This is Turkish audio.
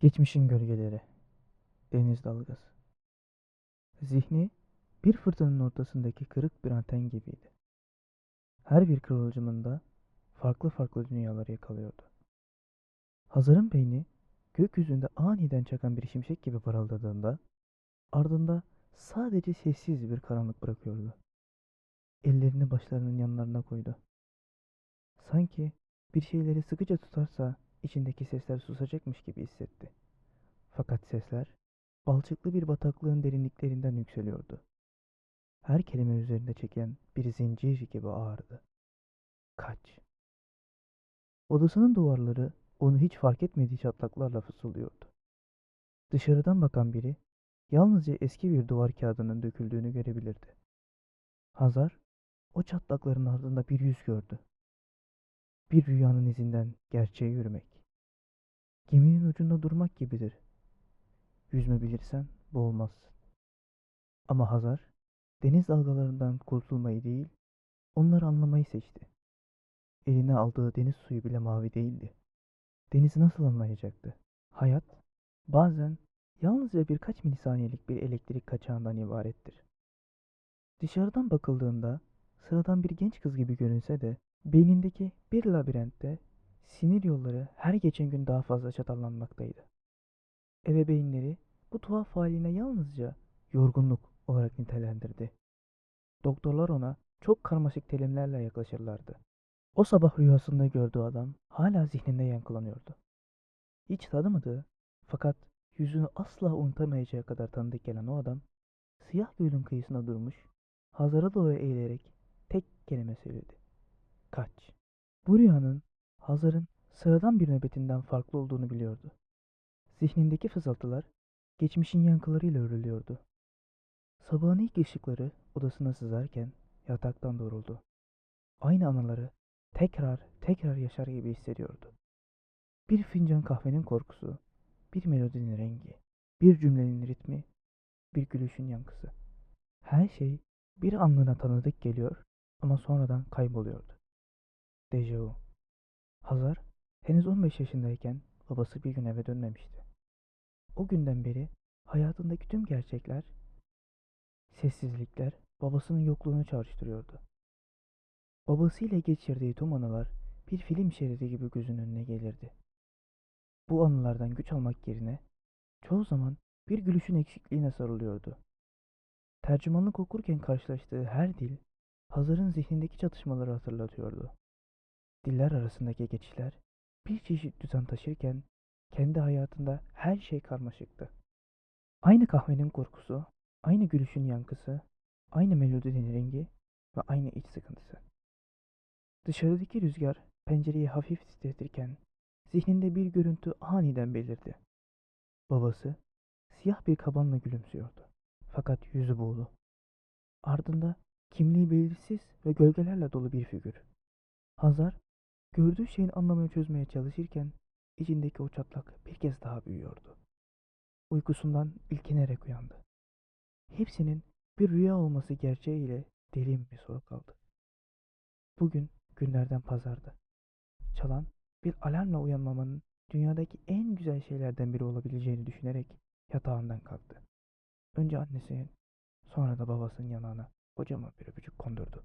Geçmişin gölgeleri. Deniz dalgası. Zihni bir fırtınanın ortasındaki kırık bir anten gibiydi. Her bir kıvılcımında farklı farklı dünyaları yakalıyordu. Hazar'ın beyni gökyüzünde aniden çakan bir şimşek gibi parıldadığında ardında sadece sessiz bir karanlık bırakıyordu. Ellerini başlarının yanlarına koydu. Sanki bir şeyleri sıkıca tutarsa içindeki sesler susacakmış gibi hissetti. Fakat sesler balçıklı bir bataklığın derinliklerinden yükseliyordu. Her kelime üzerinde çeken bir zincir gibi ağırdı. Kaç. Odasının duvarları onu hiç fark etmediği çatlaklarla fısıldıyordu. Dışarıdan bakan biri yalnızca eski bir duvar kağıdının döküldüğünü görebilirdi. Hazar o çatlakların ardında bir yüz gördü. Bir rüyanın izinden gerçeğe yürümek. Geminin ucunda durmak gibidir. Yüzme bilirsen boğulmazsın. Ama Hazar deniz dalgalarından kurtulmayı değil, onları anlamayı seçti. Eline aldığı deniz suyu bile mavi değildi. Denizi nasıl anlayacaktı? Hayat bazen yalnızca birkaç milisaniyelik bir elektrik kaçağından ibarettir. Dışarıdan bakıldığında sıradan bir genç kız gibi görünse de beynindeki bir labirentte sinir yolları her geçen gün daha fazla çatallanmaktaydı. Ebeveynleri bu tuhaf haline yalnızca yorgunluk olarak nitelendirdi. Doktorlar ona çok karmaşık terimlerle yaklaşırlardı. O sabah rüyasında gördüğü adam hala zihninde yankılanıyordu. Hiç tanımadığı fakat yüzünü asla unutamayacağı kadar tanıdık gelen o adam siyah gölün kıyısına durmuş, Hazar'a doğru eğilerek tek kelime söyledi. Kaç. Bu rüyanın Hazar'ın sıradan bir nöbetinden farklı olduğunu biliyordu. Zihnindeki fısıltılar geçmişin yankılarıyla örülüyordu. Sabahın ilk ışıkları odasına sızarken yataktan doğruldu. Aynı anıları tekrar tekrar yaşar gibi hissediyordu. Bir fincan kahvenin korkusu, bir melodinin rengi, bir cümlenin ritmi, bir gülüşün yankısı. Her şey bir anlığına tanıdık geliyor ama sonradan kayboluyordu. Dejavu. Hazar henüz 15 yaşındayken babası bir gün eve dönmemişti. O günden beri hayatındaki tüm gerçekler, sessizlikler babasının yokluğunu çağrıştırıyordu. Babasıyla geçirdiği tüm anılar bir film şeridi gibi gözünün önüne gelirdi. Bu anılardan güç almak yerine çoğu zaman bir gülüşün eksikliğine sarılıyordu. Tercümanlık okurken karşılaştığı her dil Hazar'ın zihnindeki çatışmaları hatırlatıyordu. Diller arasındaki geçişler bir çeşit düzen taşırken kendi hayatında her şey karmaşıktı. Aynı kahvenin korkusu, aynı gülüşün yankısı, aynı melodinin rengi ve aynı iç sıkıntısı. Dışarıdaki rüzgar pencereyi hafif titretirken zihninde bir görüntü aniden belirdi. Babası siyah bir kabanla gülümsüyordu. Fakat yüzü buğulu. Ardında kimliği belirsiz ve gölgelerle dolu bir figür. Hazar gördüğü şeyin anlamını çözmeye çalışırken içindeki o çatlak bir kez daha büyüyordu. Uykusundan ilkinerek uyandı. Hepsinin bir rüya olması gerçeğiyle derin bir soru kaldı. Bugün günlerden pazardı. Çalan bir alarmla uyanmamanın dünyadaki en güzel şeylerden biri olabileceğini düşünerek yatağından kalktı. Önce annesinin, sonra da babasının yanağına kocaman bir öpücük kondurdu.